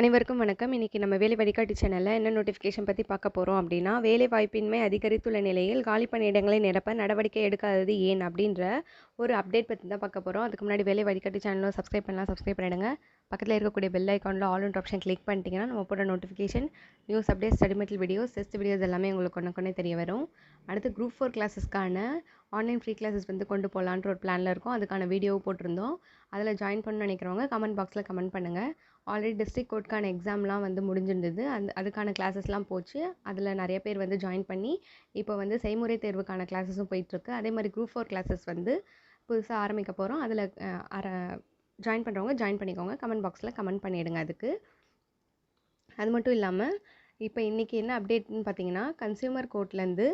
அனைவருக்கும் வணக்கம். இன்றைக்கி நம்ம வேலை வழிகாட்டி சேனலில் என்ன நோட்டிஃபிகேஷன் பற்றி பார்க்க போகிறோம் அப்படின்னா, வேலை வாய்ப்பின்மை அதிகரித்துள்ள நிலையில் காலி பணியிடங்களை நிரப்ப நடவடிக்கை எடுக்காதது ஏன்? அப்படின்ற ஒரு அப்டேட் பற்றி தான் பார்க்க போகிறோம் அதுக்கு முன்னாடி வேலை வழிகாட்டி சேனலும் சப்ஸ்கிரைப் பண்ணலாம், சப்ஸ்கிரைப் பண்ணிடுங்க. பக்கத்தில் இருக்கக்கூடிய bell all and option click பண்ணிட்டீங்கன்னா, நம்ம போட notification, news update study material videos, test videos எல்லாமே உங்களுக்கு உடனுக்குடனே தெரிய வரும். அடுத்து குரூப் ஃபோர் கிளாஸஸ்க்கான ஆன்லைன் ஃப்ரீ கிளாஸஸ் வந்து கொண்டு போகலான்ற ஒரு பிளானில் இருக்கும் அதுக்கான வீடியோவும் போட்டிருந்தோம். அதில் ஜாயின் பண்ணணும்னு நினைக்கிறவங்க கமெண்ட் பாக்ஸில் கமெண்ட் பண்ணுங்கள் ஆல்ரெடி டிஸ்ட்ரிக்ட் கோர்ட்கான எக்ஸாம்லாம் வந்து முடிஞ்சிருந்தது. அந்த அதுக்கான கிளாஸஸ்லாம் போச்சு. அதில் நிறைய பேர் வந்து ஜாயின் பண்ணி, இப்போ வந்து செய்முறை தேர்வுக்கான கிளாஸஸும் போயிட்டுருக்கு. அதே மாதிரி குரூப் ஃபோர் கிளாஸஸ் வந்து புதுசாக ஆரம்பிக்க போகிறோம் அதில் அரை அர ஜாயின் பண்ணுறவங்க ஜாயின் பண்ணிக்கோங்க. கமெண்ட் பாக்ஸில் கமெண்ட் பண்ணிடுங்க அதுக்கு. அது மட்டும் இல்லாமல் இப்போ இன்னைக்கு என்ன அப்டேட்னு பார்த்தீங்கன்னா, கன்சியூமர் கோர்ட்லேருந்து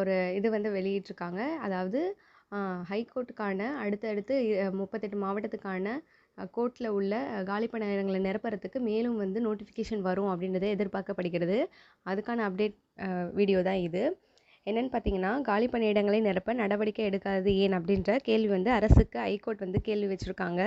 ஒரு இது வந்து வெளியிட்டிருக்காங்க. அதாவது ஹைகோர்ட்டுக்கான அடுத்தடுத்து முப்பத்தெட்டு மாவட்டத்துக்கான கோர்ட்டில் உள்ள காலி பணியிடங்கள நிரப்புறதுக்கு மேலும் வந்து நோட்டிஃபிகேஷன் வரும் அப்படின்றது எதிர்பார்க்கப்படுகிறது. அதுக்கான அப்டேட் வீடியோ தான் இது. என்னென்னு பார்த்தீங்கன்னா, காலி பணியிடங்களை நிரப்ப நடவடிக்கை எடுக்காதது ஏன்? அப்படின்ற கேள்வி வந்து அரசுக்கு ஹைகோர்ட் வந்து கேள்வி வச்சுருக்காங்க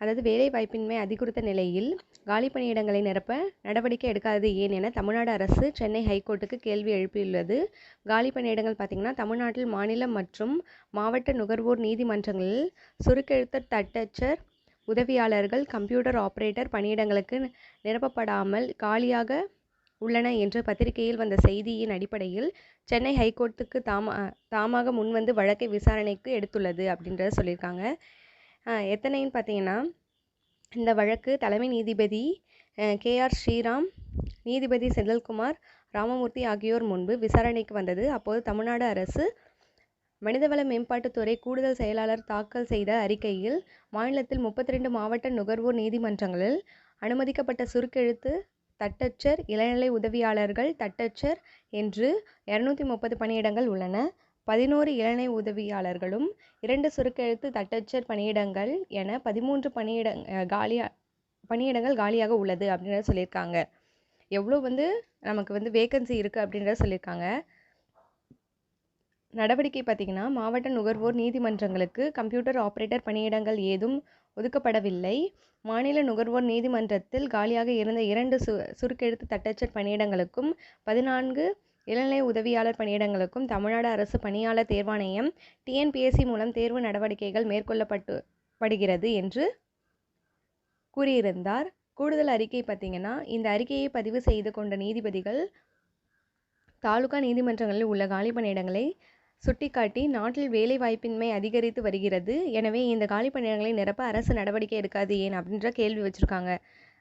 அதாவது வேலை வாய்ப்பின்மை அதிகரித்த நிலையில் காலி பணியிடங்களை நிரப்ப நடவடிக்கை எடுக்காதது ஏன்? என தமிழ்நாடு அரசு சென்னை ஹைகோர்ட்டுக்கு கேள்வி எழுப்பியுள்ளது. காலி பணியிடங்கள் பார்த்தீங்கன்னா, தமிழ்நாட்டில் மாநிலம் மற்றும் மாவட்ட நுகர்வோர் நீதிமன்றங்களில் சுருக்கெழுத்த தட்டச்சர், உதவியாளர்கள், கம்ப்யூட்டர் ஆபரேட்டர் பணியிடங்களுக்கு நிரப்பப்படாமல் காலியாக உள்ளன என்று பத்திரிகையில் வந்த செய்தியின் அடிப்படையில் சென்னை ஹைகோர்ட்டுக்கு தாமா தாமாக முன்வந்து வழக்கை விசாரணைக்கு எடுத்துள்ளது அப்படின்றத சொல்லியிருக்காங்க. எத்தனைன்னு பார்த்தீங்கன்னா, இந்த வழக்கு தலைமை நீதிபதி கே கே.ஆர். ஸ்ரீராம், நீதிபதி செந்தில்குமார், ராமமூர்த்தி ஆகியோர் முன்பு விசாரணைக்கு வந்தது. அப்போது தமிழ்நாடு அரசு மனிதவள மேம்பாட்டுத்துறை கூடுதல் செயலாளர் தாக்கல் செய்த அறிக்கையில், மாநிலத்தில் 32 மாவட்ட நுகர்வோர் நீதிமன்றங்களில் அனுமதிக்கப்பட்ட சுருக்கெழுத்து தட்டச்சர், இளநிலை உதவியாளர்கள், தட்டச்சர் என்று 230 பணியிடங்கள் உள்ளன. 11 இளநிலை உதவியாளர்களும், இரண்டு சுருக்கெழுத்து தட்டச்சர் பணியிடங்கள் என 13 பணியிடங் காலியாக காலியா பணியிடங்கள் காலியாக உள்ளது அப்படின்றத சொல்லியிருக்காங்க. எவ்வளோ வந்து நமக்கு வந்து வேக்கன்சி இருக்குது அப்படின்றத சொல்லியிருக்காங்க. நடவடிக்கை பார்த்திங்கன்னா மாவட்ட நுகர்வோர் நீதிமன்றங்களுக்கு கம்ப்யூட்டர் ஆப்ரேட்டர் பணியிடங்கள் ஏதும் ஒதுக்கப்படவில்லை. மாநில நுகர்வோர் நீதிமன்றத்தில் காலியாக இருந்த இரண்டு சு சுருக்கெழுத்து தட்டச்சர் பணியிடங்களுக்கும், 14 இளநிலை உதவியாளர் பணியிடங்களுக்கும் தமிழ்நாடு அரசு பணியாளர் தேர்வாணையம் டி.என்.பி.எஸ்.சி மூலம் தேர்வு நடவடிக்கைகள் மேற்கொள்ளப்பட்டு படுகிறது என்று கூறியிருந்தார். கூடுதல் அறிக்கை பார்த்தீங்கன்னா, இந்த அறிக்கையை பதிவு செய்து கொண்ட நீதிபதிகள், தாலுகா நீதிமன்றங்களில் உள்ள காலி பணியிடங்களை சுட்டிக்காட்டி, நாட்டில் வேலை வாய்ப்பின்மை அதிகரித்து வருகிறது. எனவே இந்த காலி பணியிடங்களை நிரப்ப அரசு நடவடிக்கை எடுக்காது ஏன்? அப்படின்ற கேள்வி வச்சுருக்காங்க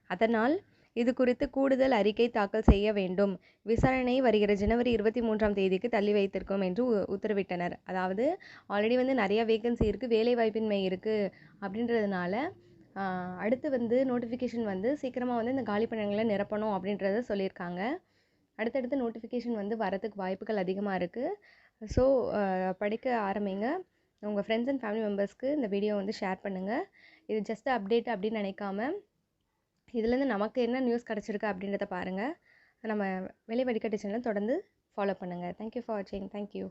அதனால், இது குறித்து கூடுதல் அறிக்கை தாக்கல் செய்ய வேண்டும். விசாரணை வருகிற ஜனவரி 23ஆம் தேதிக்கு தள்ளி வைத்திருக்கோம் என்று உ உத்தரவிட்டனர். அதாவது ஆல்ரெடி வந்து நிறைய வேகன்சி இருக்குது வேலை வாய்ப்பின்மை அப்படின்றதுனால, அடுத்து வந்து நோட்டிஃபிகேஷன் வந்து சீக்கிரமாக வந்து இந்த காலி பணியிடங்களை நிரப்பணும் அப்படின்றத சொல்லியிருக்காங்க. அடுத்தடுத்து நோட்டிஃபிகேஷன் வந்து வரதுக்கு வாய்ப்புகள் அதிகமாக இருக்குது ஸோ படிக்க ஆரம்பிங்க. உங்கள் ஃப்ரெண்ட்ஸ் அண்ட் ஃபேமிலி மெம்பர்ஸ்க்கு இந்த வீடியோ வந்து ஷேர் பண்ணுங்கள் இது ஜஸ்ட் அப்டேட் அப்படின்னு நினைக்காம, இதுலேருந்து நமக்கு என்ன நியூஸ் கிடச்சிருக்கு அப்படின்றத பாருங்கள் நம்ம வெளி வழிகாட்டி சேனல தொடர்ந்து ஃபாலோ பண்ணுங்க. தேங்க் யூ ஃபார் வாட்சிங். Thank you.